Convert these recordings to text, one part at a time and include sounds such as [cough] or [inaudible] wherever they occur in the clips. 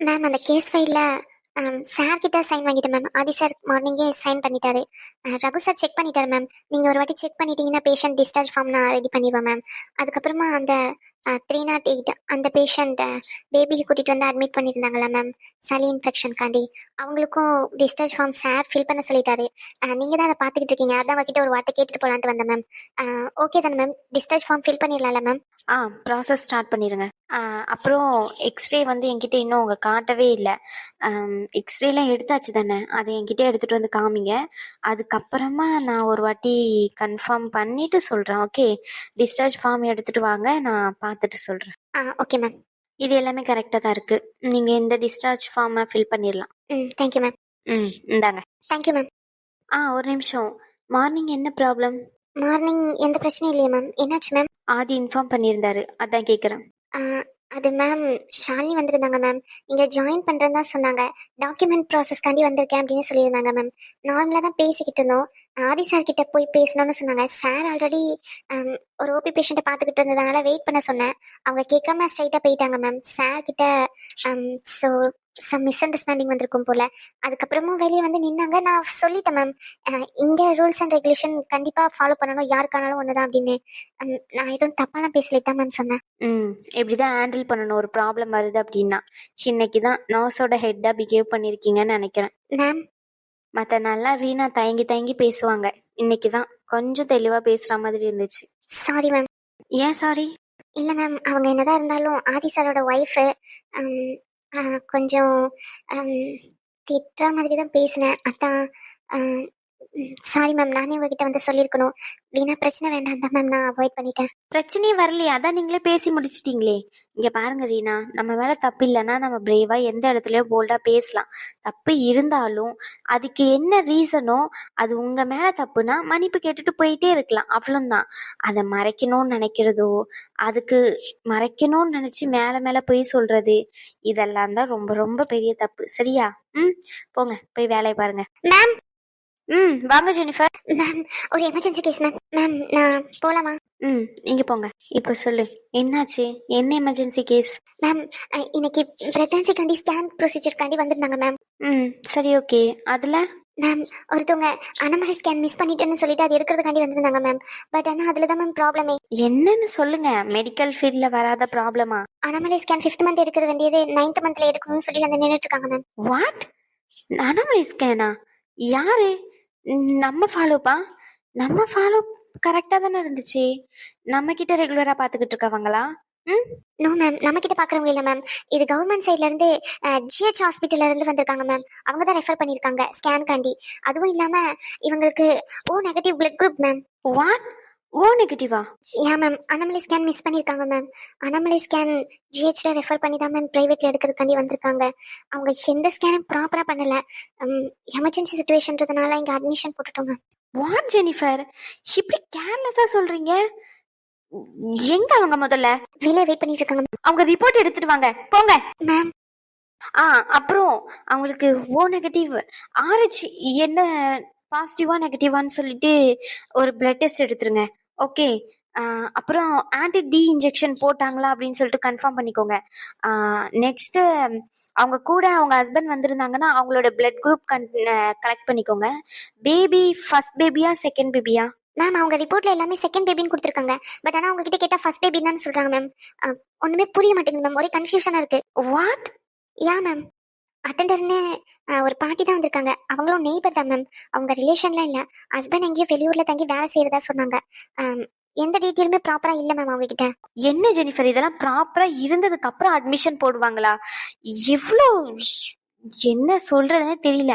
Ma'am அந்த case ஃபைலில் sir கிட்ட சைன் வாங்கிட்டேன் மேம் ஆதி சார் மார்னிங்கே சைன் பண்ணிட்டாரு. ரகு சார் செக் பண்ணிட்டாரு மேம் நீங்கள் ஒரு வாட்டி செக் பண்ணிட்டீங்கன்னா பேஷண்ட் டிஸ்சார்ஜ் ஃபார்ம் நான் ரெடி பண்ணிடுவேன் மேம் அதுக்கப்புறமா அந்த த்ரீ நாட் எயிட் அந்த பேஷண்ட் பேபியை கூட்டிகிட்டு வந்து அட்மிட் பண்ணியிருந்தாங்களா மேம் சளி இன்ஃபெக்ஷனுக்காண்டி அவங்களுக்கும் டிஸ்சார்ஜ் ஃபார்ம் சார் ஃபில் பண்ண சொல்லிட்டாரு. நீங்கள் தான் அதை பார்த்துக்கிட்டு இருக்கீங்க. அதான் அவங்ககிட்ட ஒரு வார்த்தை கேட்டுட்டு போகலான்ட்டு வந்தேன் மேம் ஓகே தானே மேம் டிஸ்சார்ஜ் ஃபார்ம் ஃபில் பண்ணிடலாம்ல மேம் ஆ ப்ராசஸ் ஸ்டார்ட் பண்ணிடுங்க அப்புறம் எக்ஸ்ரே வந்து என்கிட்ட இன்னும் அவங்க காட்டவே இல்லை. எக்ஸ்ரேலாம் எடுத்தாச்சு தானே? அதை என்கிட்ட எடுத்துகிட்டு வந்து காமிங்க. அதுக்கப்புறமா நான் ஒரு வாட்டி கன்ஃபார்ம் பண்ணிட்டு சொல்கிறேன் ஓகே டிஸ்சார்ஜ் ஃபார்ம் எடுத்துகிட்டு வாங்க. நான் பார்த்துட்டு சொல்கிறேன் ஓகே மேம் இது எல்லாமே கரெக்டாக தான் இருக்குது நீங்கள் இந்த டிஸ்சார்ஜ் ஃபார்மை ஃபில் பண்ணிடலாம். ம் தேங்க்யூ மேம் ம் இந்தாங்க. தேங்க்யூ மேம் ஆ ஒரு நிமிஷம். மார்னிங் என்ன ப்ராப்ளம் மார்னிங் எந்த பிரச்சனையும் இல்லையா மேம் என்னாச்சு மேம் ஆதி இன்ஃபார்ம் பண்ணியிருந்தாரு. அதான் கேட்குறேன் அது மேம் ஷாலினி வந்திருந்தாங்க மேம் இங்கே ஜாயின் பண்ணுறேன்னு தான் சொன்னாங்க. டாக்குமெண்ட் ப்ராசஸ்க்காண்டி வந்திருக்கேன் அப்படின்னு சொல்லியிருந்தாங்க மேம் நார்மலாக தான் பேசிக்கிட்டு இருந்தோம். ஆதி சார் கிட்ட போய் பேசணும்னு சொன்னாங்க. சார் ஆல்ரெடி ஒரு ஓபி பேஷண்ட்டை பார்த்துக்கிட்டு இருந்ததுனால வெயிட் பண்ண சொன்னேன். அவங்க கேட்காம ஸ்ட்ரைட்டாக போயிட்டாங்க மேம் சார் கிட்ட ஸோ சம் மிஸ் அண்டர்ஸ்டாண்டிங் வந்திருக்கும் போல. அதுக்கப்புறமும் வெளியே வந்து நின்னாங்க. நான் சொல்லிட்டேன் மேம் இங்கே ரூல்ஸ் அண்ட் ரெகுலேஷன் கண்டிப்பாக ஃபாலோ பண்ணணும். யாருக்கானாலும் ஒன்று தான் அப்படின்னு நான் எதுவும் தப்பாலாம் பேசல தான் மேம் சொன்னேன். ம் இப்படி தான் ஹேண்டில் பண்ணணும். ஒரு ப்ராப்ளம் வருது அப்படின்னா இன்னைக்கு தான் நர்ஸோட ஹெட்டாக பிஹேவ் பண்ணியிருக்கீங்கன்னு நினைக்கிறேன். மேம் மற்ற நாள்லாம் ரீனா தயங்கி தயங்கி பேசுவாங்க. இன்னைக்கு தான் கொஞ்சம் தெளிவாக பேசுகிற மாதிரி இருந்துச்சு. சாரி மேம் ஏன் சாரி இல்லை மேம் அவங்க என்னதான் இருந்தாலும் ஆதி சாரோட ஒய்ஃபு கொஞ்சம் திட்டுற மாதிரி தான் பேசினேன். அதான் சாரி மேம் நானே உங்ககிட்ட வந்து சொல்லியிருக்கணும். வீணா பிரச்சனை வேண்டாம் தான் மேம் நான் அவாய்ட் பண்ணிட்டேன். பிரச்சனையே வரலையே. அதான் நீங்களே பேசி முடிச்சிட்டீங்களே. இங்கே பாருங்க ரீனா. நம்ம மேலே தப்பு இல்லைன்னா நம்ம பிரேவாக எந்த இடத்துலையோ போல்டாக பேசலாம். தப்பு இருந்தாலும் அதுக்கு என்ன ரீசனோ அது உங்கள் மேலே தப்புனா மன்னிப்பு கேட்டுட்டு போயிட்டே இருக்கலாம். அவ்வளோதான் அதை மறைக்கணும்னு நினைக்கிறதோ அதுக்கு மறைக்கணும்னு நினச்சி மேலே மேலே போய் சொல்கிறது இதெல்லாம் தான் ரொம்ப ரொம்ப பெரிய தப்பு. சரியா? ம்? போங்க. போய் வேலையை பாருங்க. மேம் ம் வாங்க ஜெனிஃபர் மேம் ஒரு எமர்ஜென்சி கேஸ் மேம் மேம் நான் போகலாமா ம் இங்கே போங்க. இப்போ சொல்லு. என்னாச்சு? என்ன எமர்ஜென்சி கேஸ் மேம் இன்னைக்கு ப்ரெக்னன்சிக்காண்டி ஸ்கேன் ப்ரொசீஜர்க்காண்டி வந்திருந்தாங்க மேம் ம் சரி ஓகே. அதில்? மேம் ஒருத்தவங்க அனமலை ஸ்கேன் மிஸ் பண்ணிட்டேன்னு சொல்லிட்டு அது எடுக்கிறதுக்காண்டி வந்திருந்தாங்க மேம் பட் ஆனால் அதில் தான் மேம் ப்ராப்ளமே என்னன்னு சொல்லுங்க. மெடிக்கல் ஃபீல்டில் வராத ப்ராப்ளமா அனமலை ஸ்கேன் ஃபிஃப்த் மந்த் எடுக்க வேண்டியது நைன்த் மந்த்ல எடுக்கணும்னு சொல்லி வந்து நின்றுட்டு இருக்காங்க மேம் வாட் அனமலை ஸ்கேனா யாரு? நம்ம ஃபாலோப்பா நம்ம ஃபாலோ கரெக்டாக தானே இருந்துச்சு. நம்ம கிட்ட ரெகுலராக பார்த்துக்கிட்டு இருக்கவங்களா? ம்? நோ மேம் நம்ம கிட்ட பாக்குறவங்க இல்ல மேம் இது கவர்மெண்ட் சைட்ல இருந்து ஜிஹெச் ஹாஸ்பிட்டல்ல இருந்து வந்திருக்காங்க மேம் அவங்க தான் ரெஃபர் பண்ணிருக்காங்க ஸ்கேன் காண்டி. அதுவும் இல்லாம இவங்களுக்கு O negative blood group ma'am what O நெகட்டிவா ya ma'am anomaly scan miss பண்ணிருக்காங்க மேம் அனமலை ஸ்கேன் ஜிஹெச்ல ரெஃபர் பண்ணி தான் மேம் பிரைவேட்ல எடுக்கிறதுக்காண்டி வந்திருக்காங்க. அவங்க எந்த ஸ்கேனும் ப்ராப்பரா பண்ணல. எமர்ஜென்சி சுச்சுவேஷன்றதுனால இங்க அட்மிஷன் போட்டுட்டோம் மேம் வாட் ஜெனிஃபர் இப்படி கேர்லெஸ்ஸாக சொல்கிறீங்க எங்க அவங்க முதல்ல? வெளியே வெயிட் பண்ணிட்டு இருக்காங்க அவங்க ரிப்போர்ட் எடுத்துட்டு வாங்க. போங்க. மேம் ஆ அப்புறம் அவங்களுக்கு ஓ நெகட்டிவ் ஆர்ஹெச் என்ன பாசிட்டிவா நெகட்டிவான்னு சொல்லிட்டு ஒரு பிளட் டெஸ்ட் எடுத்துருங்க. ஓகே அப்புறம் ஆன்டி டி இன்ஜெக்ஷன் போட்டாங்களா அப்படின்னு சொல்லிட்டு கன்ஃபார்ம் பண்ணிக்கோங்க. நெக்ஸ்ட்டு அவங்க கூட அவங்க ஹஸ்பண்ட் வந்திருந்தாங்கன்னா அவங்களோட பிளட் குரூப் கன் கலெக்ட் பண்ணிக்கோங்க. பேபி ஃபர்ஸ்ட் பேபியா செகண்ட் பேபியா மேம் அவங்க ரிப்போர்ட்ல எல்லாமே செகண்ட் பேபின்னு கொடுத்துருக்காங்க. பட் ஆனா அவங்க கிட்ட கேட்டா ஃபர்ஸ்ட் பேபி தான் சொல்றாங்க மேம் ஒண்ணுமே புரிய மாட்டேங்குது மேம் ஒரே கன்ஃபியூஷனா இருக்கு. வாட் யா மேம் அட்டண்டர்னு ஒரு பாட்டி தான் வந்திருக்காங்க. அவங்களும் நெய்பர் தான் மேம் அவங்க ரிலேஷன்லாம் இல்லை. ஹஸ்பண்ட் எங்கேயோ வெளியூர்ல தங்கி வேலை செய்யறதா சொன்னாங்க. எந்த டீட்டெயிலுமே ப்ராப்பரா இல்லை மேம் அவங்க கிட்ட என்ன ஜெனிஃபர்? இதெல்லாம் ப்ராப்பரா இருந்ததுக்கு அப்புறம் அட்மிஷன் போடுவாங்களா? எவ்வளோ என்ன சொல்றதுன்னே தெரியல.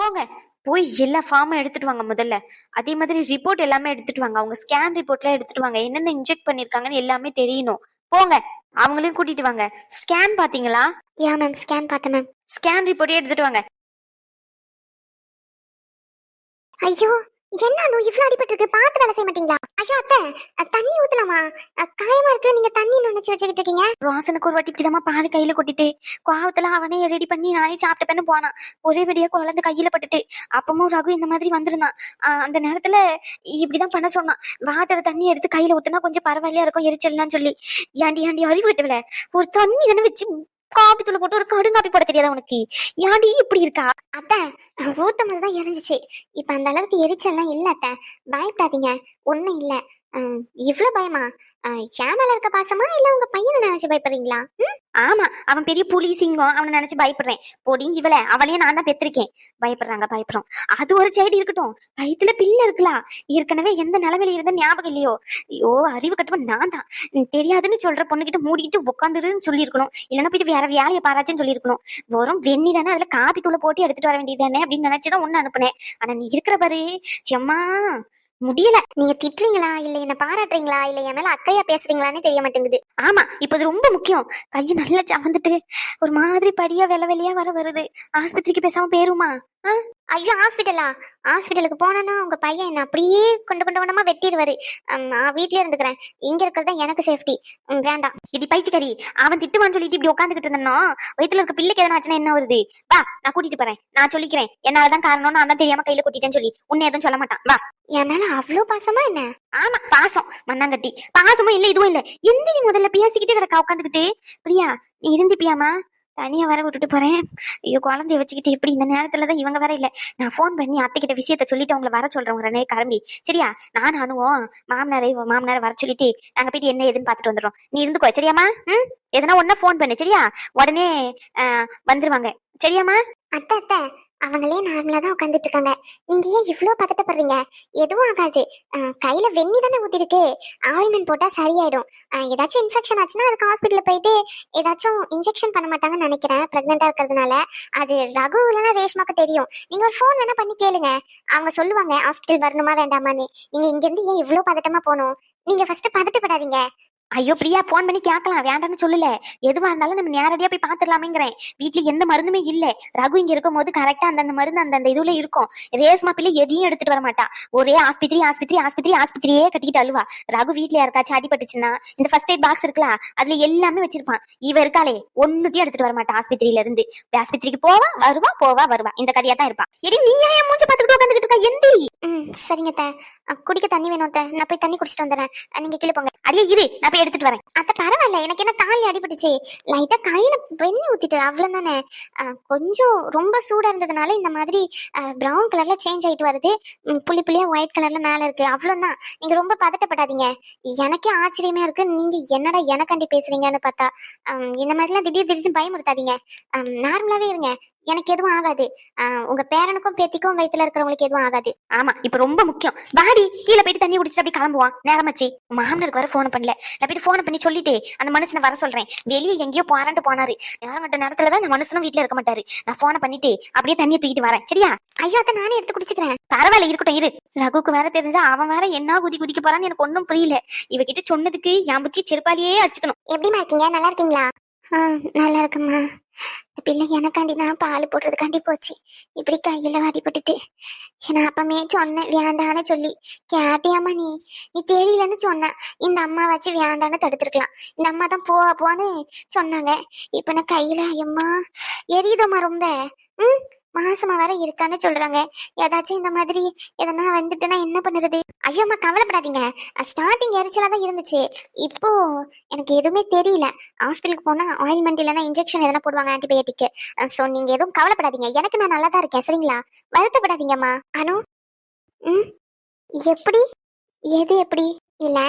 போங்க. போய் எல்லா ஃபார்மும் எடுத்துட்டு வாங்க முதல்ல. அதே மாதிரி ரிப்போர்ட் எல்லாமே எடுத்துட்டு வாங்க. அவங்க ஸ்கேன் ரிப்போர்ட்லாம் எடுத்துட்டு வாங்க. என்னென்ன இன்ஜெக்ட் பண்ணிருக்காங்கன்னு எல்லாமே தெரியணும். போங்க. அவங்களையும் கூட்டிட்டு வாங்க. ஸ்கேன் பாத்தீங்களா யா மேம் ஸ்கேன் பார்த்தேன் மேம் ஸ்கேன் ரிப்போர்ட்டே எடுத்துட்டு வாங்க. ஐயோ என்ன அனு இவ்வளோ அடிபட்டு இருக்கு பார்த்து வேலை செய்ய மாட்டீங்களா? ஐயோ அத்தை தண்ணி ஊத்தலாமா? காயமா இருக்கு நீங்க தண்ணி நினைச்சு வச்சுக்கிட்டு இருக்கீங்க ரோசனுக்கு ஒரு வாட்டி இப்படிதாம்மா பால் கையில கொட்டிட்டு கோவத்துல அவனே ரெடி பண்ணி நானே சாப்பிட்டப்பேன்னு போனான். ஒரே வெடியா குழந்தை கையில பட்டுட்டு அப்பமும் ரகு இந்த மாதிரி வந்திருந்தான். அந்த நேரத்துல இப்படிதான் பண்ண சொன்னான். வாட்டர் தண்ணி எடுத்து கையில ஊத்துனா கொஞ்சம் பரவாயில்லையா இருக்கும் எரிச்சல்லாம் சொல்லி. ஏண்டி ஏண்டி அறிவு விட்டுவிட ஒரு தண்ணி தானே வச்சு காபி தூள் போட்டு ஒரு கடுங்காப்பி போட தெரியாதா உனக்கு? ஏன்டி இப்படி இருக்கா? அத்தை ஊத்த தான் எரிஞ்சிச்சு. இப்ப அந்த அளவுக்கு எரிச்சல்லாம் இல்ல அத்தை. பயப்படாதீங்க. ஒண்ணும் இல்ல. இவ்வளவு இவ்ளோ பயமா? அஹ், என் மேல இருக்க பாசமா இல்ல உங்க பையனை நினைச்சு பயப்படுறீங்களா? ஆமா அவன் பெரிய புலி சிங்கம் அவனை நினைச்சு பயப்படுறேன். போடிங்க இவள. அவளையே நான் தான் பெற்றிருக்கேன். பயப்படுறாங்க பயப்படுறோம். அது ஒரு சைடு இருக்கட்டும். வயிற்றுல பிள்ளை இருக்கலாம். ஏற்கனவே எந்த நிலைமையில இருந்த ஞாபகம் இல்லையோ? ஐயோ அறிவு கட்டவன் நான் தான். தெரியாதுன்னு சொல்ற பொண்ணுகிட்ட மூடிக்கிட்டு உட்காந்துருன்னு சொல்லியிருக்கணும். இல்லைன்னா போயிட்டு வேற வேலையை பாராச்சுன்னு சொல்லியிருக்கணும். வெறும் வெண்ணி தானே அதுல காபி தூளை போட்டு எடுத்துட்டு வர வேண்டியது தானே அப்படின்னு நினைச்சுதான் ஒண்ணு அனுப்புனேன். ஆனா நீ இருக்கிற பாரு. செம்மா முடியல. நீங்க திட்டுறீங்களா? இல்ல என்ன பாராட்டுறீங்களா? இல்ல என் மேல அக்கையா பேசுறீங்களான்னு தெரிய மாட்டேங்குது. ஆமா இப்ப இது ரொம்ப முக்கியம். கையை நல்லா சவந்துட்டு ஒரு மாதிரி படியா வெள வெளியா வர வருது. ஆஸ்பத்திரிக்கு பேசாம போயிருமா? ஐயோ ஹாஸ்பிட்டலா? ஹாஸ்பிட்டலுக்கு போனேன்னா உங்க பையன் என்ன அப்படியே கொண்டு கொண்டு கொண்டமா வெட்டிடுவாரு. நான் வீட்லயே இருந்துக்கிறேன். இங்க இருக்கிறது தான் எனக்கு சேஃப்டி வேண்டாம். இடி பைத்தியக்காரி. அவன் திட்டுவான்னு சொல்லிட்டு இப்படி உட்காந்துக்கிட்டு இருந்தானோ வயித்துல இருக்க பிள்ளைக்கு எதனா ஆச்சுன்னா என்ன வருது வா நான் கூட்டிட்டு போறேன். நான் சொல்லிக்கிறேன். என்னாலதான் காரணம் நான் தான் தெரியாம கையில கூட்டிட்டேன்னு சொல்லி. உன்னை எதுவும் சொல்ல மாட்டான். வா. என் மேல பாசமா என்ன? ஆமா பாசம். மண்ணாங்கட்டி. பாசமும் இல்ல இதுவும் இல்ல. எந்த நீ முதல்ல பேசிக்கிட்டே கிடக்கா உட்காந்துக்கிட்டு பிரியா நீ இருந்துப்பியாமா தனியா வர விட்டுட்டு போறேன். ஐயோ குழந்தைய வச்சுக்கிட்டு எப்படி இந்த நேரத்துலதான் இவங்க வர இல்ல. நான் ஃபோன் பண்ணி அத்தைக்கிட்ட விஷயத்த சொல்லிட்டு அவங்கள வர சொல்றவங்க உடனே கிளம்பி. சரியா? நான் அனுவோம் மாமனாரை மாமனாரை வர சொல்லிட்டு நாங்க போயிட்டு என்ன ஏதுன்னு பாத்துட்டு வந்துடுறோம். நீ இருந்துக்கோ சரியாம்மா? ம்? எதனா ஒன்னா ஃபோன் பண்ணு சரியா? உடனே ஆஹ், வந்துருவாங்க. சரியாம்மா? அத்தை அத்தை அவங்களே நார்மலா தான் உட்காந்துட்டு இருக்காங்க நீங்க ஏன் இவ்வளோ பதட்டப்படுறீங்க? எதுவும் ஆகாது. கையில வெண்ணி தானே ஊத்திருக்கு. ஆயில்மெண்ட் போட்டா சரியாயிடும். ஏதாச்சும் இன்ஃபெக்ஷன் ஆச்சுன்னா அதுக்கு ஹாஸ்பிட்டல்ல போயிட்டு ஏதாச்சும் இன்ஜெக்ஷன் பண்ண மாட்டாங்கன்னு நினைக்கிறேன் பிரெக்னெண்டா இருக்கிறதுனால. அது ரகு இல்லைன்னா ரேஷ்மாக்கு தெரியும். நீங்க ஒரு ஃபோன் வேணா பண்ணி கேளுங்க. அவங்க சொல்லுவாங்க ஹாஸ்பிட்டல் வரணுமா வேண்டாமான்னு. நீங்க இங்க இருந்து ஏன் இவ்வளோ பதட்டமா போகணும்? நீங்க ஃபர்ஸ்ட் பதட்டப்படாதீங்க. ஐயோ பிரியா ஃபோன் பண்ணி கேட்கலாம். வேண்டாம்னு சொல்லல. எதுவா இருந்தாலும் நம்ம நேரடியா போய் பாத்துடலாமேங்கிறேன் வீட்ல எந்த மருந்துமே இல்ல. ரகு இங்க இருக்கும் போது கரெக்டா அந்தந்த மருந்து அந்தந்த இதுல இருக்கும். ரேஸ்மா பிள்ளை எதையும் எடுத்துட்டு வர மாட்டா. ஒரே ஆஸ்பத்திரி ஆஸ்பத்திரி ஆஸ்பத்திரி ஆஸ்பத்திரியே கட்டிக்கிட்டு அழுவா. ரகு வீட்ல யாருக்காச்சும் அடிபட்டுச்சுன்னா இந்த ஃபர்ஸ்ட் எய்ட் பாக்ஸ் இருக்குல்ல அதுல எல்லாமே வச்சிருப்பான். இவ இருக்காளே ஒண்ணுத்தையும் எடுத்துட்டு வர மாட்டா ஆஸ்பத்திரியில இருந்து. ஆஸ்பத்திரிக்கு போவா வருவா போவா வருவா. இந்த கதையா தான் இருப்பா. எடி நீ ஏன் மூஞ்சி பாத்துக்கிட்டு உட்காந்துக்கிட்டு இருக்கா? எந்தி! சரிங்க குடிக்க தண்ணி வேணும் நான் போய் தண்ணி குடிச்சிட்டு வந்துடுறேன். அஹ், நீங்க கீழே போங்க. அடியே இரு. நான் எடுத்துட்டு வரேன். அத்தை பரவாயில்ல. எனக்கு என்ன தாலி அடிபட்டுச்சு. லைட்டா கையில வெண்ணி ஊத்திட்டு அவ்வளவுதானே. கொஞ்சம் ரொம்ப சூடா இருந்ததுனால இந்த மாதிரி பிரவுன் கலர்ல சேஞ்ச் ஆயிட்டு வருது. புள்ளி புள்ளியா ஒயிட் கலர்ல மேல இருக்கு. அவ்வளவுதான். நீங்க ரொம்ப பதட்டப்படாதீங்க. எனக்கே ஆச்சரியமா இருக்கு. நீங்க என்னடா எனக்காண்டி பேசுறீங்கன்னு பார்த்தா. இந்த இந்த மாதிரிலாம் திடீர் திடீர்னு பயமுறுத்தாதீங்க. நார்மலாவே இருங்க. எனக்கு எதுவும் ஆகாது. உங்க பேரனுக்கும் பேத்திக்கும் வயித்துல இருக்கிறவங்களுக்கு எதுவும் ஆகாது. ஆமா இப்ப ரொம்ப முக்கியம். பாடி கீழே போயிட்டு தண்ணி குடிச்சிட்டு அப்படியே கிளம்புவான். நேரமாச்சு மாமனருக்கு வர போன் பண்ணல. நான் போயிட்டு போன் பண்ணி சொல்லிட்டே. அந்த மனுஷனை வர சொல்றேன். வெளியே எங்கேயோ போறான்ட்டு போனாரு. நேரங்கட்ட நேரத்துல நேரத்துலதான் அந்த மனுஷனும் வீட்ல இருக்க மாட்டாரு. நான் போனை பண்ணிட்டு அப்படியே தண்ணியை தூக்கிட்டு வரேன். சரியா? ஐயோ அத்தை நானே எடுத்து குடிச்சுக்கிறேன். பரவாயில்ல இருக்கட்டும் இரு. ரகுக்கு வேற தெரிஞ்சா அவன் வேற என்ன குதி குதிக்க போறான்னு எனக்கு ஒன்னும் புரியல. இவகிட்ட சொன்னதுக்கு என் புச்சி செருப்பாலேயே அடிச்சுக்கணும். எப்படிம்மா இருக்கீங்க? நல்லா இருக்கீங்களா? ஆ நல்லா இருக்குமா இந்த பிள்ளை எனக்காண்டி தான் பால் போடுறதுக்காண்டி போச்சு. இப்படி கையில அடிபட்டுட்டு நான் அப்பமே சொன்னேன் வேண்டான்னு சொல்லி. கேட்டியாமா நீ? நீ தெரியலன்னு சொன்னேன் இந்த அம்மா வச்சு வேண்டான்னு தடுத்துருக்கலாம். இந்த அம்மா தான் போ போன்னு சொன்னாங்க. இப்போ நான் கையில ஐயம்மா எரியுதம்மா ரொம்ப. ம்? மாசமா வேற இருக்கான்னு சொல்றாங்க. ஏதாச்சும் இந்த மாதிரி எதனா வந்துட்டுனா என்ன பண்ணுறது? ஐயோம்மா கவலைப்படாதீங்க. ஸ்டார்டிங் எரிச்சலாக தான் இருந்துச்சு. இப்போ எனக்கு எதுவுமே தெரியல. ஹாஸ்பிட்டலுக்கு போனால் ஆயில்மெண்ட் இல்லைனா இன்ஜெக்ஷன் எதனா போடுவாங்க ஆன்டிபயோட்டிக் ஸோ நீங்கள் எதுவும் கவலைப்படாதீங்க. எனக்கு நான் நல்லா தான் இருக்கேன் சரிங்களா? வருத்தப்படாதீங்கம்மா அனு? ம்? எப்படி? எது எப்படி? இல்லை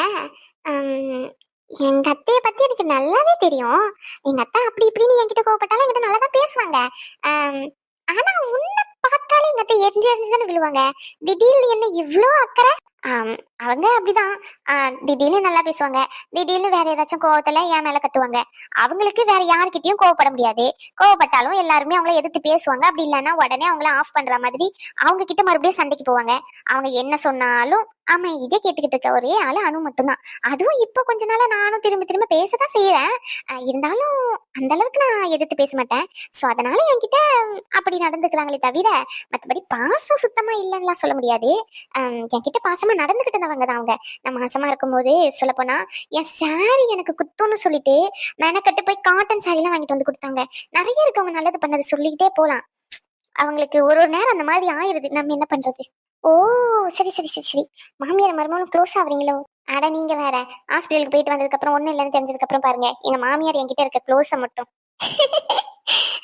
எங்கள் எங்க அத்தைய பத்தி எனக்கு நல்லாவே தெரியும். எங்க அத்தை அப்படி இப்படின்னு என்கிட்ட கோவப்பட்டாலும் என்கிட்ட நல்லா தான் பேசுவாங்க ஆனா உன்னை பார்த்தாலே எங்க அத்தை எரிஞ்சு எரிஞ்சு தானே விழுவாங்க? திடீர்னு என்ன இவ்வளவு அக்கறை? அவங்க அப்படிதான். திடீர்னு நல்லா பேசுவாங்க. திடீர்னு வேற ஏதாச்சும் கோவத்துல என் மேல கத்துவாங்க. அவங்களுக்கு வேற யார்கிட்டயும் கோவப்பட முடியாது. கோவப்பட்டாலும் எல்லாருமே அவங்கள எதிர்த்து பேசுவாங்க. அப்படி இல்லைன்னா உடனே அவங்கள ஆஃப் பண்ற மாதிரி அவங்க கிட்ட மறுபடியும் சண்டைக்கு போவாங்க. அவங்க என்ன சொன்னாலும் ஆமா இதே கேட்டுக்கிட்டு இருக்க. ஒரே ஆளு அணு மட்டும்தான். அதுவும் இப்போ கொஞ்ச நாளா நானும் திரும்ப திரும்ப பேசதான் செய்யறேன் இருந்தாலும் அந்த அளவுக்கு நான் எதிர்த்து பேச மாட்டேன். சோ அதனால என்கிட்ட அப்படி நடந்துக்கிறாங்களே தவிர மத்தபடி பாசம் சுத்தமா இல்லைன்னுலாம் சொல்ல முடியாது. என்கிட்ட பாசமா நடந்துகிட்டு இருந்தவங்க தான் அவங்க. நான் மாசமா இருக்கும்போது சொல்ல போனா என் சாரி எனக்கு குத்தோன்னு சொல்லிட்டு மெனக்கட்டு போய் காட்டன் சாரி எல்லாம் வாங்கிட்டு வந்து கொடுத்தாங்க. நிறைய இருக்கு அவங்க நல்லது பண்ணது சொல்லிக்கிட்டே போலாம். அவங்களுக்கு ஒரு ஒரு நேரம் அந்த மாதிரி ஆயிருது. நம்ம என்ன பண்றது? ஓ சரி சரி சரி சரி. மாமியார் மருமகளும் க்ளோஸ் ஆகுறீங்களோ அட நீங்க வேற. ஹாஸ்பிட்டலுக்கு போயிட்டு வந்ததுக்கு அப்புறம் ஒண்ணும் இல்லைன்னு தெரிஞ்சதுக்கு அப்புறம் பாருங்க. எங்க மாமியார் என்கிட்ட இருக்க க்ளோஸ மட்டும். [laughs]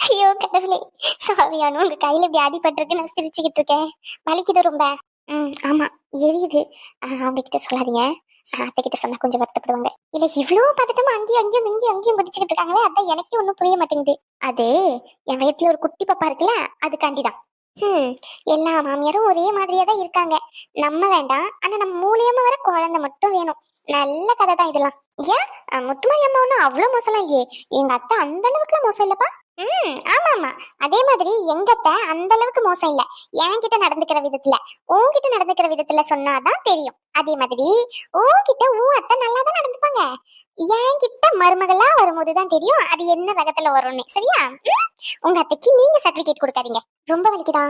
ஐயோ கடவுளே. சாரியானு உங்க கையில இப்படி அடிபட்டிருக்கு. நான் சிரிச்சுக்கிட்டு இருக்கேன். வலிக்குது ரொம்ப. ம் ஆமா எரியுது. அவங்க கிட்ட சொல்லாதீங்க. அத்தை கிட்ட சொன்னா கொஞ்சம் வருத்தப்படுவாங்க. இல்ல இவ்வளவு பதட்டமா அங்கேயும் அங்கேயும் இங்கேயும் அங்கேயும் குதிச்சுக்கிட்டு இருக்காங்களே அதான் எனக்கே ஒன்றும் புரிய மாட்டேங்குது. அது என் வயத்துல ஒரு குட்டி பாப்பா இருக்குல்ல அதுக்காண்டிதான். ஹம் எல்லா மாமியாரும் ஒரே மாதிரியா தான் இருக்காங்க. நம்ம வேண்டாம் ஆனா நம்ம மூலியமா வர குழந்தை மட்டும் வேணும். நல்ல கதை தான் இதெல்லாம். ஏன்? முத்துமாரி அம்மா ஒன்றும் அவ்வளோ மோசம்லாம் இல்லையே. எங்க அத்தை அந்த அளவுக்குலாம் மோசம் இல்லப்பா. ம் ஆமா ஆமா அதே மாதிரி எங்கிட்ட அந்த அளவுக்கு மோசம் இல்ல. என்கிட்ட நடந்துக்கிற விதத்துல. உன்கிட்ட நடந்துக்கிற விதத்துல சொன்னாதான் தெரியும். அதே மாதிரி உன்கிட்ட உன் அத்தை நல்லா தான் நடந்துப்பாங்க. என்கிட்ட மருமகளா வரும்போது தான் தெரியும் அது என்ன ரகத்துல வரும்னு. சரியா? உங்க அத்தைக்கு நீங்க சர்டிபிகேட் கொடுக்காதீங்க. ரொம்ப வலிக்குதா?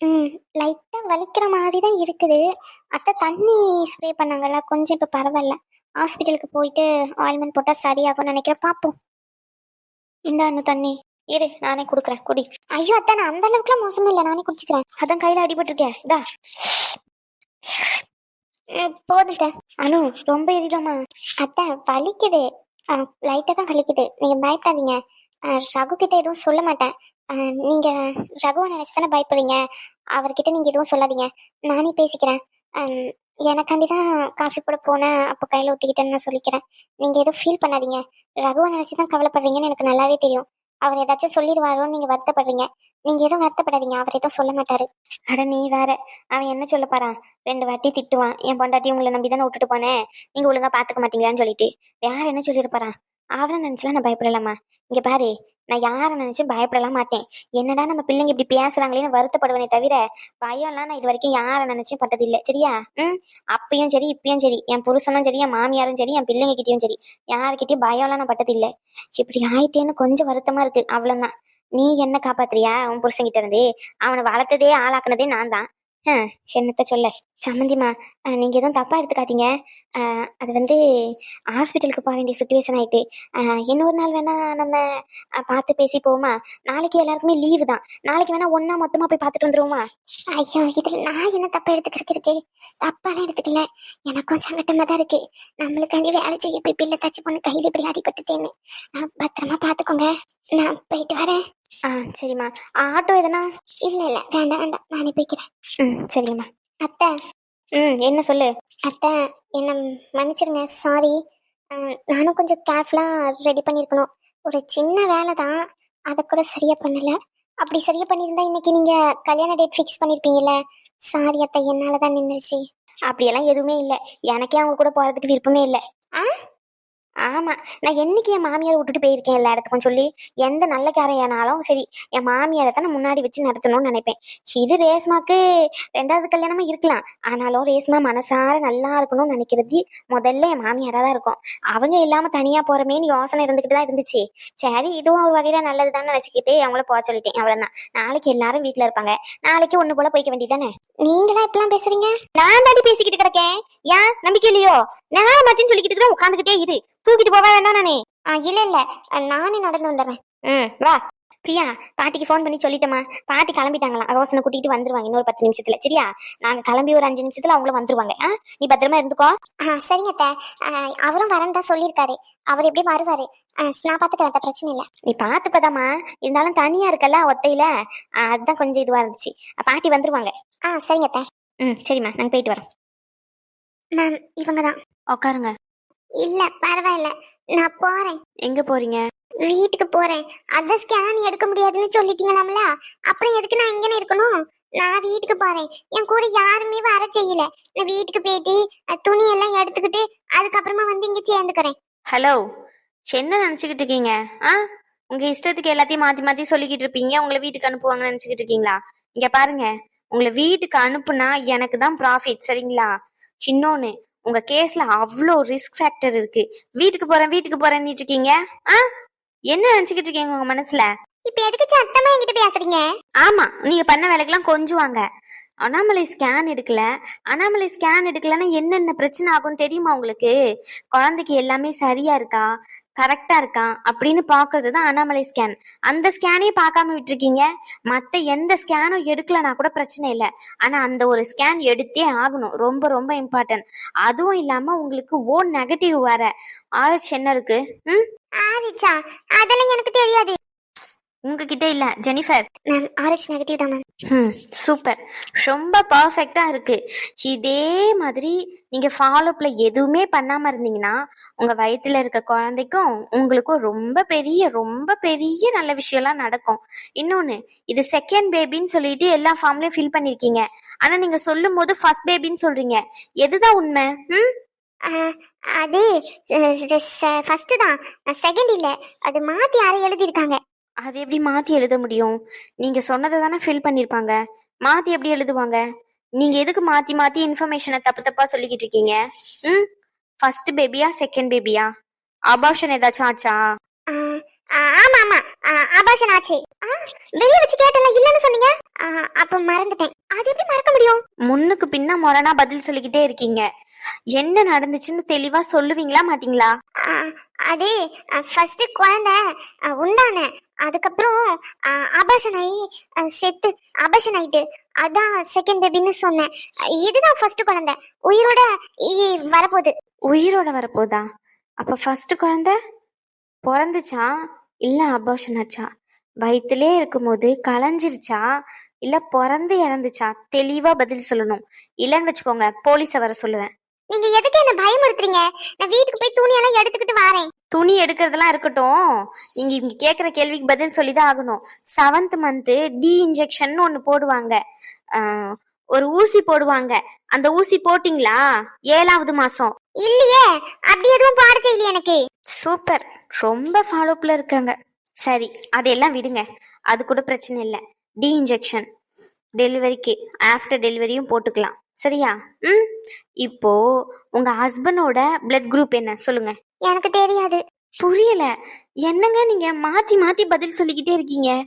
ம் லைட்டா வலிக்கிற மாதிரி தான் இருக்குது. அத்தை தண்ணி ஸ்ப்ரே பண்ணாங்கல்ல கொஞ்சம் இப்ப பரவாயில்ல. ஹாஸ்பிட்டலுக்கு போயிட்டு ஆயில்மெண்ட் போட்டா சரியாகும்னு நினைக்கிறேன். பாப்போம். இந்த அண்ணு தண்ணி. இரு நானே குடுக்குறேன். குடி. ஐயோ அத்தை நான் அந்த அளவுக்குலாம் மோசமே இல்லை. நானே குடிச்சுக்கிறேன். அதான் கையில அடிபட்டிருக்கேன் இதா. ம், அனு ரொம்ப எரிதாமா அத்தை வலிக்குது. லைட்டா தான் வலிக்குது. நீங்க பயப்படாதீங்க. ரகு கிட்ட எதுவும் சொல்ல மாட்டேன். நீங்க ரகுவை நினைச்சு தானே பயப்படுறீங்க? அவர்கிட்ட நீங்க எதுவும் சொல்லாதீங்க. நானே பேசிக்கிறேன். அஹ், எனக்காண்டி தான் காஃபி போட போனேன். அப்போ கையில ஊத்திக்கிட்டேன்னு நான் சொல்லிக்கிறேன். நீங்க எதுவும் ஃபீல் பண்ணாதீங்க. ரகுவை நினைச்சு தான் கவலைப்படுறீங்கன்னு எனக்கு நல்லாவே தெரியும். அவர் ஏதாச்சும் சொல்லிடுவாரோன்னு நீங்க வருத்தப்படுறீங்க. நீங்க எதுவும் வருத்தப்படாதீங்க அவர் எதுவும் சொல்ல மாட்டாரு. அட நீ வேற. அவன் என்ன சொல்ல போறான்? ரெண்டு வாட்டி திட்டுவான். என் பொண்டாட்டி உங்களை நம்பி தானே விட்டுட்டு போனேன் நீங்க ஒழுங்கா பாத்துக்க மாட்டீங்களான்னு சொல்லிட்டு. வேற என்ன சொல்லியிருப்பாரான் அவரை நினைச்சுலாம் நான் பயப்படலாமா? இங்கே பாரு நான் யாரை நினச்சும் பயப்படலாம் மாட்டேன். என்னடா நம்ம பிள்ளைங்க இப்படி பேசுறாங்களேன்னு வருத்தப்படுவேனே தவிர பயம்லாம் நான் இது வரைக்கும் யாரை நினச்சும் பட்டதில்லை. சரியா? ம்? அப்பயும் சரி இப்பயும் சரி. என் புருஷனும் சரி என் மாமியாரும் சரி என் பிள்ளைங்க கிட்டயும் சரி. யாருக்கிட்டையும் பயம்லாம் நான் பட்டதில்லை. இப்படி ஆயிட்டேன்னு கொஞ்சம் வருத்தமா இருக்கு. அவ்வளவுதான். நீ என்ன காப்பாத்துறியா? உன் புருஷன்கிட்ட இருந்து. அவனை வளர்த்ததே ஆளாக்குனதே நான் தான். ஆ என்னத்த சொல்ல? சம்மந்திமா நீங்கள் எதுவும் தப்பாக எடுத்துக்காதீங்க. அது வந்து ஹாஸ்பிட்டலுக்கு போக வேண்டிய சுச்சுவேஷன் ஆயிட்டு. இன்னொரு நாள் வேணா நம்ம பார்த்து பேசி போவோமா? நாளைக்கு எல்லாருக்குமே லீவு தான். நாளைக்கு வேணா ஒன்றா மொத்தமாக போய் பார்த்துட்டு வந்துருவோமா? ஐயோ இதில் நான் என்ன தப்பாக எடுத்துக்கிறதுக்கு இருக்கு தப்பாலாம் எடுத்துக்கல. எனக்கும் சங்கட்டமாக தான் இருக்கு. நம்மளுக்காண்டி வேலை செய்ய போய் பிள்ளை தச்சு பொண்ணு கையில் இப்படி அடிபட்டுட்டேன்னு. பத்திரமா பார்த்துக்கோங்க. நான் போயிட்டு வரேன். ஆ சரிம்மா. ஆட்டோ எதனா? இல்ல இல்ல. வேண்டாம் வேண்டாம். நானே போய்க்கிறேன். ம் சரிம்மா அத்தை. ம் என்ன சொல்லு? அத்தை என்ன மன்னிச்சிருங்க. சாரி நானும் கொஞ்சம் கேர்ஃபுல்லாக ரெடி பண்ணியிருக்கணும் ஒரு சின்ன வேலை தான் அதை கூட சரியா பண்ணல. அப்படி சரியா பண்ணியிருந்தா இன்னைக்கு நீங்க கல்யாண டேட் ஃபிக்ஸ் பண்ணிருப்பீங்கல்ல. சாரி அத்தை. என்னால தான் நின்றுச்சு அப்படியெல்லாம் எதுவுமே இல்லை. எனக்கே அவங்க கூட போறதுக்கு விருப்பமே இல்லை. ஆ? ஆமா நான் என்னைக்கு என் மாமியார் விட்டுட்டு போயிருக்கேன் எல்லா இடத்துக்கும் சொல்லி எந்த நல்ல காரையானாலும் சரி என் மாமியாரை தான் நான் முன்னாடி வச்சு நடத்தணும்னு நினைப்பேன். இது ரேஸ்மாக்கு ரெண்டாவது கல்யாணமா இருக்கலாம். ஆனாலும் ரேஸ்மா மனசார நல்லா இருக்கணும்னு நினைக்கிறது முதல்ல என் மாமியாரா தான் இருக்கும். அவங்க இல்லாம தனியா போறமேன்னு யோசனை இருந்துகிட்டு தான் இருந்துச்சு. சரி இதுவும் ஒரு வகையில நல்லதுதான் நினைச்சுக்கிட்டு அவங்கள போக சொல்லிட்டேன். அவ்வளவுதான். நாளைக்கு எல்லாரும் வீட்ல இருப்பாங்க. நாளைக்கு ஒண்ணு போல போய்க்க வேண்டியதானே நீங்களா இப்பெல்லாம் பேசுறீங்க? நான் தாண்டி பேசிக்கிட்டு கிடக்கேன். ஏன்? நம்பிக்கை இல்லையோ? நான் மச்சின்னு சொல்லிக்கிட்டு உட்காந்துக்கிட்டே இரு. தூக்கிட்டு போவா வேண்டாம் நானே. இல்ல இல்ல. நானே நடந்து வந்துடுறேன். ம் வா. பிரியா பாட்டிக்கு ஃபோன் பண்ணி சொல்லிட்டேமா பாட்டி கிளம்பிட்டாங்களாம். ரோசனை கூட்டிட்டு வந்துருவாங்க இன்னொரு பத்து நிமிஷத்துல. சரியா? நாங்க கிளம்பி ஒரு அஞ்சு நிமிஷத்துல அவங்களும் வந்துருவாங்க. ஆ நீ பத்திரமா இருந்துக்கோ. சரிங்க அத்தை. அவரும் வரேன் தான் சொல்லியிருக்காரு. அவர் எப்படி வருவாரு நான் பாத்துக்கிறேன் அத்தை, பிரச்சனை இல்ல. நீ பாத்துப்பதாமா இருந்தாலும் தனியா இருக்கல ஒத்தையில? அதுதான் கொஞ்சம் இதுவா இருந்துச்சு. பாட்டி வந்துருவாங்க. ஆ சரிங்க அத்தை. ம் சரிம்மா. நாங்க போயிட்டு வரோம். மேம் இவங்க தான். உட்காருங்க இல்ல பரவாயில்ல. நான் போறேன். எங்க போறீங்க? வீட்டுக்கு போறேன். அதான் ஸ்கேன் எடுக்க முடியாதுன்னு சொல்லிட்டீங்களாம்ல? அப்புறம் எதுக்கு நான் இங்கன்னு இருக்கணும்? நான் வீட்டுக்கு போறேன். என் கூட யாருமே வர செய்யல. நான் வீட்டுக்கு போயிட்டு துணி எல்லாம் எடுத்துக்கிட்டு அதுக்கப்புறமா வந்து இங்க சேர்ந்துக்கிறேன். ஹலோ என்ன நினச்சிக்கிட்டு இருக்கீங்க? ஆ? உங்க இஷ்டத்துக்கு எல்லாத்தையும் மாத்தி மாத்தி சொல்லிக்கிட்டு இருப்பீங்க. உங்களை வீட்டுக்கு அனுப்புவாங்கன்னு நினச்சிக்கிட்டு இருக்கீங்களா? இங்க பாருங்க. உங்களை வீட்டுக்கு அனுப்புனா எனக்கு தான் ப்ராஃபிட் சரிங்களா? இன்னொன்னு உங்க கேஸ்ல அவ்வளோ ரிஸ்க் ஃபேக்டர் இருக்கு. வீட்டுக்கு போறேன் வீட்டுக்கு போறேன்னு இருக்கீங்க? ஆ? என்ன நினச்சிக்கிட்டு இருக்கீங்க உங்க மனசுல? இப்ப எதுக்கு சத்தமா என்கிட்ட பேசுறீங்க? ஆமா நீங்க பண்ண வேலைக்கெல்லாம் கொஞ்சுவாங்க. அனாமலை ஸ்கேன் எடுக்கல. அனாமலை ஸ்கேன் எடுக்கலன்னா என்னென்ன பிரச்சனை ஆகும் தெரியுமா உங்களுக்கு? குழந்தைக்கு எல்லாமே சரியா இருக்கா? கரெக்டா இருக்கா அப்படின்னு பாக்குறது தான் அனாமலை ஸ்கேன் அந்த ஸ்கேனே பார்க்காம விட்டுருக்கீங்க. மத்த எந்த ஸ்கேனும் எடுக்கலனா கூட பிரச்சனை இல்லை. ஆனா அந்த ஒரு ஸ்கேன் எடுத்தே ஆகணும். ரொம்ப ரொம்ப இம்பார்ட்டன்ட் அதுவும் இல்லாம உங்களுக்கு ஓ நெகட்டிவ் வர ஆர்ச் என்ன இருக்கு? ம்? ஆரிச்சா அதெல்லாம் எனக்கு தெரியாது. உங்ககிட்ட இல்ல ஜெனிஃபர். மேம் ஆர்ஹெச் நெகட்டிவ் தான் மேம் சூப்பர் ரொம்ப பர்ஃபெக்டா இருக்கு. இதே மாதிரி நீங்க ஃபாலோப்ல எதுவுமே பண்ணாம இருந்தீங்கன்னா உங்க வயித்துல இருக்க குழந்தைக்கும் உங்களுக்கும் ரொம்ப பெரிய ரொம்ப பெரிய நல்ல விஷயம்லாம் நடக்கும். இன்னொன்னு இது செகண்ட் பேபின்னு சொல்லிட்டு எல்லா ஃபார்ம்லயும் ஃபில் பண்ணிருக்கீங்க. ஆனா நீங்க சொல்லும் போது ஃபர்ஸ்ட் பேபின்னு சொல்றீங்க. எதுதான் உண்மை? ம் அது ஃபர்ஸ்ட் தான். செகண்ட் இல்ல அது மாத்தி யாரும் எழுதியிருக்காங்க. அது எப்படி மாற்றி எழுத முடியும்? நீங்கள் சொன்னதை தானே ஃபில் பண்ணியிருப்பாங்க மாற்றி எப்படி எழுதுவாங்க? நீங்கள் எதுக்கு மாற்றி மாற்றி இன்ஃபர்மேஷனை தப்பு தப்பாக சொல்லிக்கிட்டு இருக்கீங்க? ம்? ஃபர்ஸ்ட் பேபியா செகண்ட் பேபியா அபாஷன் ஏதாச்சும் ஆச்சா? ஆஹ், ஆஹ், ஆமா ஆமா. அபாஷன் ஆச்சு. வெளிய வச்சு கேட்டல இல்லன்னு சொன்னீங்க? அப்ப மறந்துட்டேன். அது எப்படி மறக்க முடியும்? முன்னுக்கு பின்ன முரணா பதில் சொல்லிக்கிட்டே இருக்கீங்க. என்ன நடந்துச்சுன்னு தெளிவா சொல்லுவீங்களா மாட்டீங்களா? அது ஃபர்ஸ்ட் குழந்தை உண்டான. அதுக்கப்புறம் அபாஷன் ஆகி செத்து அபாஷன் ஆயிட்டு அதான் செகண்ட் பேபின்னு சொன்னேன். இதுதான் ஃபர்ஸ்ட் குழந்தை. உயிரோட வரப்போகுது. உயிரோட வரப்போதா? அப்ப ஃபர்ஸ்ட் குழந்தை? பிறந்துச்சா? இல்ல அபார்ஷன் ஆச்சா வயிற்றுலே இருக்கும்போது களைஞ்சிருச்சா? இல்ல பிறந்து இறந்துச்சா? தெளிவா பதில் சொல்லணும். இல்லைன்னு வச்சுக்கோங்க போலீஸை வர சொல்லுவேன். நீங்க எதுக்கு என்ன பயமுறுத்துறீங்க? நான் வீட்டுக்கு போய் துணியெல்லாம் எடுத்துக்கிட்டு வரேன். துணி எடுக்கிறதெல்லாம் இருக்கட்டும். நீங்க இங்க கேக்குற கேள்விக்கு பதில் சொல்லிதான் ஆகணும். செவன்த் மந்த் டி இன்ஜெக்ஷன் ஒன்னு போடுவாங்க. ஒரு ஊசி போடுவாங்க. அந்த ஊசி போட்டிங்களா? ஏழாவது மாசம். இல்லையே அப்படி எதுவும் பாட இல்லையே எனக்கு. சூப்பர். ரொம்ப ஃபாலோப்ல இருக்காங்க. சரி அதெல்லாம் விடுங்க. அது கூட பிரச்சனை இல்லை. T injection. டெலிவரிக்கு ஆஃப்டர் டெலிவரியும் போட்டுக்கலாம். சரியா? ம். இப்போ உங்க ஹஸ்பண்டோட பிளட் குரூப் என்ன? சொல்லுங்க. எனக்கு தெரியாது. புரியல. என்னங்க நீங்க மாத்தி மாத்தி பதில் சொல்லிக்கிட்டே இருக்கீங்க?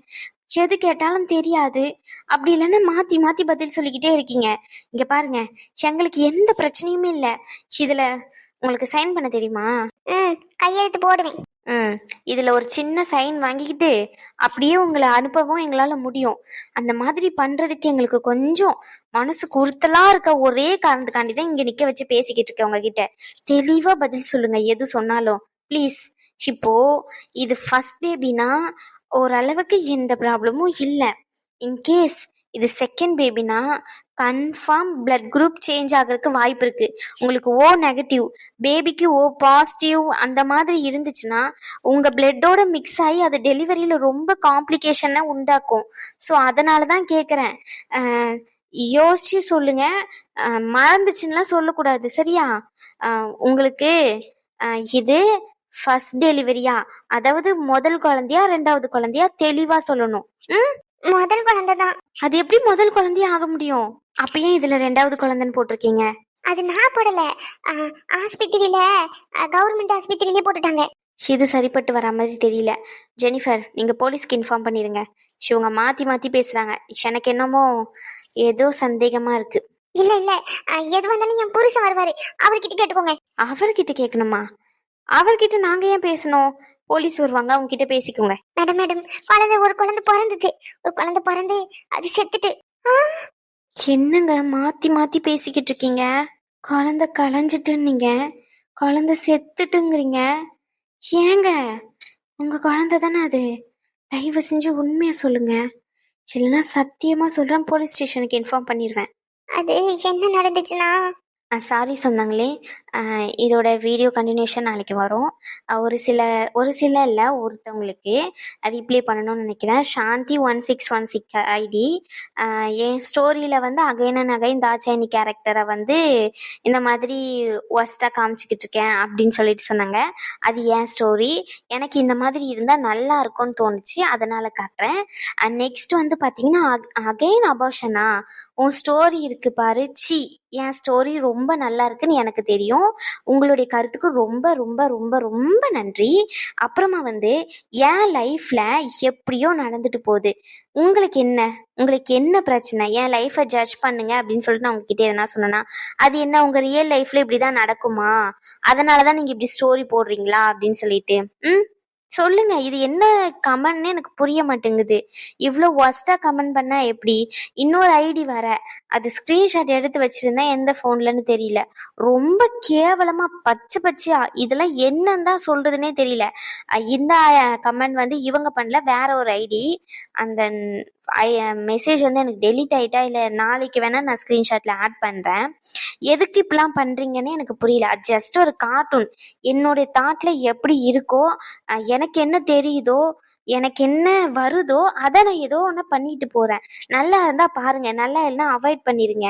எது கேட்டாலும் தெரியாது. அப்படி இல்லைன்னா மாத்தி மாத்தி பதில் சொல்லிக்கிட்டே இருக்கீங்க. இங்க பாருங்க. எங்களுக்கு எந்த பிரச்சனையுமே இல்ல. இதுல உங்களுக்கு சைன் பண்ண தெரியுமா? ம் கையெழுத்து போடுவேன். ம் இதுல ஒரு சின்ன சைன் வாங்கிக்கிட்டு அப்படியே உங்களை அனுப்பவும் எங்களால முடியும். அந்த மாதிரி பண்றதுக்கு எங்களுக்கு கொஞ்சம் மனசு குறுத்தலா இருக்க ஒரே காரணத்துக்காண்டி தான் இங்க நிக்க வச்சு பேசிக்கிட்டு இருக்கேன் உங்ககிட்ட. தெளிவா பதில் சொல்லுங்க எது சொன்னாலும். ப்ளீஸ் இப்போ இது ஃபர்ஸ்ட் பேபினா ஓரளவுக்கு எந்த ப்ராப்ளமும் இல்லை. இன்கேஸ் இது செகண்ட் பேபினா கன்ஃபார்ம் பிளட் குரூப் சேஞ்ச் ஆகிறதுக்கு வாய்ப்பு இருக்கு. உங்களுக்கு ஓ நெகட்டிவ் பேபிக்கு ஓ பாசிட்டிவ் அந்த மாதிரி இருந்துச்சுன்னா உங்க பிளட்டோட மிக்ஸ் ஆகி அது டெலிவரியில ரொம்ப காம்ப்ளிகேஷனை உண்டாக்கும். ஸோ அதனால தான் கேட்குறேன் யோசிச்சு சொல்லுங்க. அஹ், மறந்துச்சுன்னுலாம் சொல்லக்கூடாது. சரியா? உங்களுக்கு இது ஃபர்ஸ்ட் டெலிவரியா அதாவது முதல் குழந்தையா ரெண்டாவது குழந்தையா தெளிவா சொல்லணும். ம்? முதல் குழந்தை தான் அது எப்படி முதல் குழந்தையா ஆக முடியும்? அப்ப ஏன் இதுல ரெண்டாவது குழந்தைன்னு போட்டிருக்கீங்க? அது நான் போடல. ஆஸ்பத்திரியில கவர்மெண்ட் ஆஸ்பத்திரியிலே போட்டுட்டாங்க. இது சரிப்பட்டு வரா மாதிரி தெரியல. ஜெனிஃபர் நீங்க போலீஸ்க்கு இன்ஃபார்ம் பண்ணிருங்க. இவங்க மாத்தி மாத்தி பேசுறாங்க. எனக்கு என்னமோ ஏதோ சந்தேகமா இருக்கு. இல்ல இல்ல. எது வந்தாலும் என் புருஷன் வருவாரு. அவர்கிட்ட கேட்டுக்கோங்க. அவர்கிட்ட கேட்கணுமா? அவர்கிட்ட நாங்க ஏன் பேசணும்? போலீஸ் வருவாங்க அவங்க கிட்ட பேசிக்கோங்க. Madam madam. குழந்தை ஒரு குழந்தை பிறந்தது. ஒரு குழந்தை பிறந்து அது செத்துட்டு. என்னங்க மாத்தி மாத்தி பேசிக்கிட்டு இருக்கீங்க? குழந்தை களைஞ்சிட்டுன்னீங்க. குழந்தை செத்துட்டுங்கிறீங்க. ஏங்க? உங்க குழந்தை தானே அது? தயவு செஞ்சு உண்மையை சொல்லுங்க. இல்லைன்னா சத்தியமா சொல்றேன் போலீஸ் ஸ்டேஷனுக்கு இன்ஃபார்ம் பண்ணிடுவேன் அது என்ன நடந்துச்சுன்னா? சாரி சொன்னாங்களே. இதோட வீடியோ கண்டினியூஷன் நாளைக்கு வரும். ஒரு சில ஒரு சில இல்லை ஒருத்தவங்களுக்கு ரீப்ளே பண்ணணும்னு நினைக்கிறேன். Shanthi one six one six ID என் ஸ்டோரியில் வந்து அகைன் அண்ட் அகைன் தாச்சாயினி கேரக்டரை வந்து இந்த மாதிரி ஒஸ்ட்டாக காமிச்சிக்கிட்டு இருக்கேன் அப்படின்னு சொல்லிட்டு சொன்னாங்க. அது என் ஸ்டோரி எனக்கு இந்த மாதிரி இருந்தால் நல்லா இருக்கும்னு தோணுச்சு. அதனால் காட்டுறேன். நெக்ஸ்ட் வந்து பார்த்தீங்கன்னா அகைன் அபாஷனா உன் ஸ்டோரி இருக்கு பாரு. சி என் ஸ்டோரி ரொம்ப நல்லா இருக்குன்னு எனக்கு தெரியும். உங்களுடைய கருத்துக்கு ரொம்ப ரொம்ப ரொம்ப ரொம்ப நன்றி. அப்புறமா வந்து என் லைஃப்ல எப்படியோ நடந்துட்டு போகுது. உங்களுக்கு என்ன? உங்களுக்கு என்ன பிரச்சனை? என் லைஃப்பை ஜட்ஜ் பண்ணுங்க அப்படின்னு சொல்லிட்டு நான் உங்ககிட்ட எதனா சொன்னேன்னா அது என்ன? உங்க ரியல் லைஃப்ல இப்படிதான் நடக்குமா? அதனாலதான் நீங்க இப்படி ஸ்டோரி போடுறீங்களா? அப்படின்னு சொல்லிட்டு. ம்? சொல்லுங்க இது என்ன கமெண்ட்னு எனக்கு புரிய மாட்டேங்குது. இவ்வளோ ஒஸ்ட்டாக கமெண்ட் பண்ணா எப்படி? இன்னொரு ஐடி வர அது ஸ்க்ரீன்ஷாட் எடுத்து வச்சிருந்தா எந்த ஃபோன்லன்னு தெரியல. ரொம்ப கேவலமாக பச்சை பச்சையா? இதெல்லாம் என்னன்னு தான் சொல்றதுனே தெரியல. இந்த கமெண்ட் வந்து இவங்க பண்ணல வேற ஒரு ஐடி. அந்த ஐ மெசேஜ் வந்து எனக்கு டெலிட் ஆயிட்டா இல்லை நாளைக்கு வேணால் நான் ஸ்க்ரீன்ஷாட்டில் ஆட் பண்ணுறேன் எதுக்கு இப்படிலாம் பண்ணுறீங்கன்னு எனக்கு புரியல. அது ஜஸ்ட் ஒரு கார்ட்டூன் என்னுடைய தாட்டில் எப்படி இருக்கோ எனக்கு என்ன தெரியுதோ எனக்கு என்ன வருதோ அதை நான் ஏதோ ஒன்று பண்ணிட்டு போகிறேன் நல்லா இருந்தால் பாருங்க நல்லா இல்லைன்னா அவாய்ட் பண்ணிடுங்க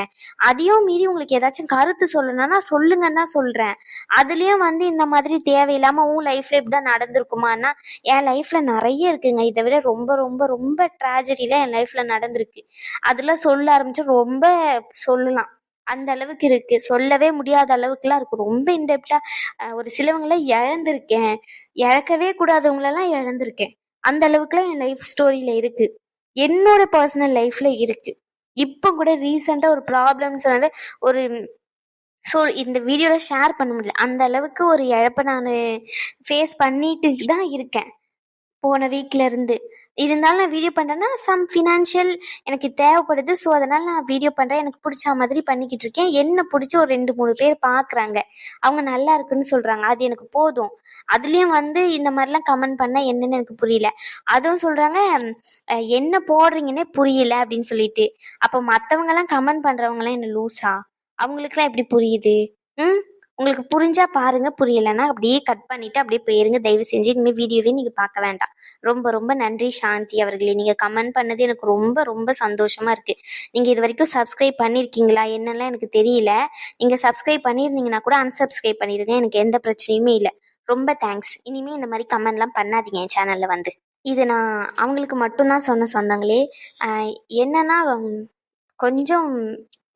அதையும் மீறி உங்களுக்கு ஏதாச்சும் கருத்து சொல்லணும்னா சொல்லுங்கன்னு தான் சொல்கிறேன் அதுலேயும் வந்து இந்த மாதிரி தேவையில்லாமல் உன் லைஃப்ல இப்படிதான் நடந்திருக்குமான்னா என் லைஃப்ல நிறைய இருக்குங்க. இதை விட ரொம்ப ரொம்ப ரொம்ப ட்ராஜடியில் என் லைஃப்ல நடந்திருக்கு. அதெல்லாம் சொல்ல ஆரம்பிச்சு ரொம்ப சொல்லலாம். அந்த அளவுக்கு இருக்கு. சொல்லவே முடியாத அளவுக்குலாம் இருக்கு. ரொம்ப இன்டெப்டா ஒரு சிலவங்களை இழந்திருக்கேன். இழக்கவே கூடாதவங்களெல்லாம் இழந்திருக்கேன். அந்த அளவுக்குலாம் என் லைஃப் ஸ்டோரியில இருக்கு. என்னோட பர்சனல் லைஃப்ல இருக்கு. இப்போ கூட ரீசெண்டாக ஒரு ப்ராப்ளம்ஸ் வந்து ஒரு ஸோ இந்த வீடியோவில் ஷேர் பண்ண முடியல. அந்த அளவுக்கு ஒரு இழப்பை நான் ஃபேஸ் பண்ணிட்டு தான் இருக்கேன். போன வீக்லேருந்து இருந்தாலும் நான் வீடியோ பண்ணுறேன்னா சம் ஃபினான்ஷியல் எனக்கு தேவைப்படுது. ஸோ அதனால் நான் வீடியோ பண்ணுறேன் எனக்கு பிடிச்ச மாதிரி பண்ணிக்கிட்டு இருக்கேன். என்ன பிடிச்சி ஒரு ரெண்டு மூணு பேர் பார்க்குறாங்க அவங்க நல்லா இருக்குன்னு சொல்கிறாங்க அது எனக்கு போதும். அதுலேயும் வந்து இந்த மாதிரிலாம் கமெண்ட் பண்ணால் என்னன்னு எனக்கு புரியல. அதுவும் சொல்கிறாங்க என்ன போடுறீங்கன்னே புரியல அப்படின்னு சொல்லிட்டு. அப்போ மற்றவங்கலாம் கமெண்ட் பண்ணுறவங்களாம் என்ன லூஸா அவங்களுக்குலாம் எப்படி புரியுது? ம்? உங்களுக்கு புரிஞ்சா பாருங்க புரியலைன்னா அப்படியே கட் பண்ணிட்டு அப்படியே போயிருங்க. தயவு செஞ்சு இனிமேல் வீடியோவே நீங்க பார்க்க வேண்டாம். ரொம்ப ரொம்ப நன்றி சாந்தி அவர்களே. நீங்க கமெண்ட் பண்ணது எனக்கு ரொம்ப ரொம்ப சந்தோஷமா இருக்கு. நீங்க இது வரைக்கும் சப்ஸ்கிரைப் பண்ணிருக்கீங்களா? என்னெல்லாம் எனக்கு தெரியல. நீங்க சப்ஸ்கிரைப் பண்ணியிருந்தீங்கன்னா கூட அன்சப்ஸ்கிரைப் பண்ணிருங்க எனக்கு எந்த பிரச்சனையுமே இல்லை. ரொம்ப தேங்க்ஸ் இனிமே இந்த மாதிரி கமெண்ட்லாம் பண்ணாதீங்க என் சேனல்ல வந்து. இது நான் அவங்களுக்கு மட்டும்தான் சொன்ன சொந்தங்களே. என்னன்னா கொஞ்சம்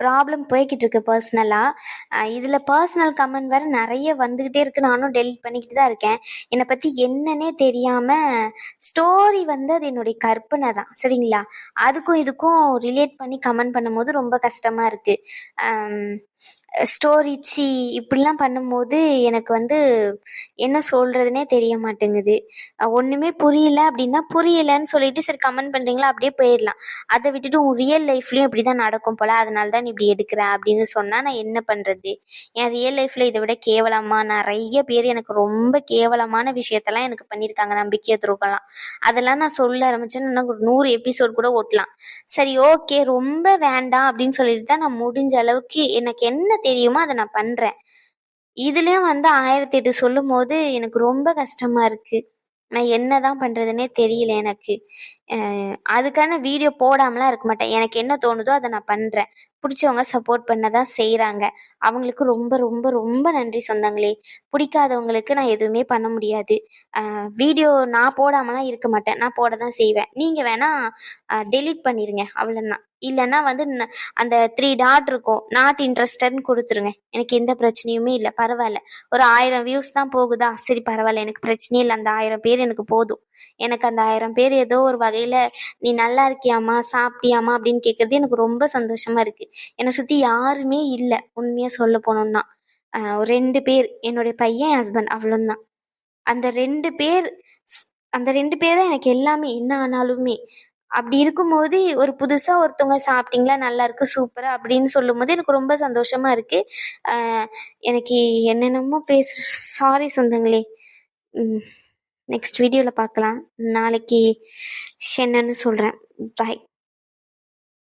ப்ராப்ளம் போய்கிட்டு இருக்கு பர்சனலாக இதில் பர்சனல் கமெண்ட் வேறு நிறைய வந்துக்கிட்டே இருக்கு. நானும் டெலிட் பண்ணிக்கிட்டு தான் இருக்கேன். என்னை பற்றி என்னன்னே தெரியாமல் ஸ்டோரி வந்து அது என்னுடைய கற்பனை தான். சரிங்களா? அதுக்கும் இதுக்கும் ரிலேட் பண்ணி கமெண்ட் பண்ணும்போது ரொம்ப கஷ்டமாக இருக்குது ஸ்டோரி சி இப்படிலாம் பண்ணும்போது எனக்கு வந்து என்ன சொல்கிறதுனே தெரிய மாட்டேங்குது. ஒன்றுமே புரியல அப்படின்னா புரியலன்னு சொல்லிட்டு சரி கமெண்ட் பண்ணுறீங்களா அப்படியே போயிடலாம். அதை விட்டுட்டு உன் ரியல் லைஃப்லேயும் இப்படி தான் நடக்கும் போல அதனால தான் நீ இப்படி எடுக்கிற அப்படின்னு சொன்னால் நான் என்ன பண்ணுறது என் ரியல் லைஃப்பில் இதை விட கேவலமாக நிறைய பேர் எனக்கு ரொம்ப கேவலமான விஷயத்தெல்லாம் எனக்கு பண்ணியிருக்காங்க நம்பிக்கை துரோகம்லாம் அதெல்லாம் நான் சொல்ல ஆரம்பிச்சேன்னு இன்னும் ஒரு நூறு எபிசோட் கூட ஓட்டலாம். சரி ஓகே ரொம்ப வேண்டாம் அப்படின்னு சொல்லிட்டு தான் நான் முடிஞ்ச அளவுக்கு எனக்கு என்ன தெரியுமோ அதை நான் பண்ணுறேன் இதுலேயும் வந்து ஆயிரத்தி எட்டு சொல்லும் போது எனக்கு ரொம்ப கஷ்டமாக இருக்குது நான் என்ன தான் பண்ணுறதுனே தெரியல எனக்கு. அதுக்கான வீடியோ போடாமலாம் இருக்க மாட்டேன். எனக்கு என்ன தோணுதோ அதை நான் பண்ணுறேன் பிடிச்சவங்க சப்போர்ட் பண்ண தான் செய்கிறாங்க அவங்களுக்கு ரொம்ப ரொம்ப ரொம்ப நன்றி சொந்தங்களே. பிடிக்காதவங்களுக்கு நான் எதுவுமே பண்ண முடியாது. வீடியோ நான் போடாமலாம் இருக்க மாட்டேன். நான் போட தான் செய்வேன் நீங்கள் வேணால் டெலீட் பண்ணிடுங்க அவ்வளோதான் இல்லைன்னா வந்து அந்த த்ரீ டாட் இருக்கும். நாட் இன்ட்ரெஸ்டட்னு கொடுத்துருங்க. எனக்கு எந்த பிரச்சனையுமே இல்லை. பரவாயில்ல. ஒரு ஆயிரம் வியூஸ் தான் போகுதா? சரி பரவாயில்ல. எனக்கு பிரச்சனையே இல்லை. அந்த ஆயிரம் பேர் எனக்கு போதும். எனக்கு அந்த ஆயிரம் பேர் ஏதோ ஒரு வகையில் நீ நல்லா இருக்கியாம்மா? சாப்பிட்டியாம்மா? அப்படின்னு கேட்குறது எனக்கு ரொம்ப சந்தோஷமாக இருக்குது என்னை சுற்றி யாருமே இல்லை. உண்மையாக சொல்ல போனோம்னா. ஒரு ரெண்டு பேர். என்னுடைய பையன் ஹஸ்பண்ட் அவ்வளோந்தான் அந்த ரெண்டு பேர் அந்த ரெண்டு பேர் தான் எனக்கு எல்லாமே. என்ன ஆனாலுமே. அப்படி இருக்கும்போது ஒரு புதுசாக ஒருத்தவங்க சாப்பிட்டீங்களா? நல்லா இருக்கு சூப்பராக அப்படின்னு சொல்லும்போது எனக்கு ரொம்ப சந்தோஷமா இருக்கு. எனக்கு என்னென்னமோ பேசுற சாரி சொந்தங்களே. நெக்ஸ்ட் வீடியோவில் பார்க்கலாம். நாளைக்கு என்னன்னு சொல்கிறேன் பாய்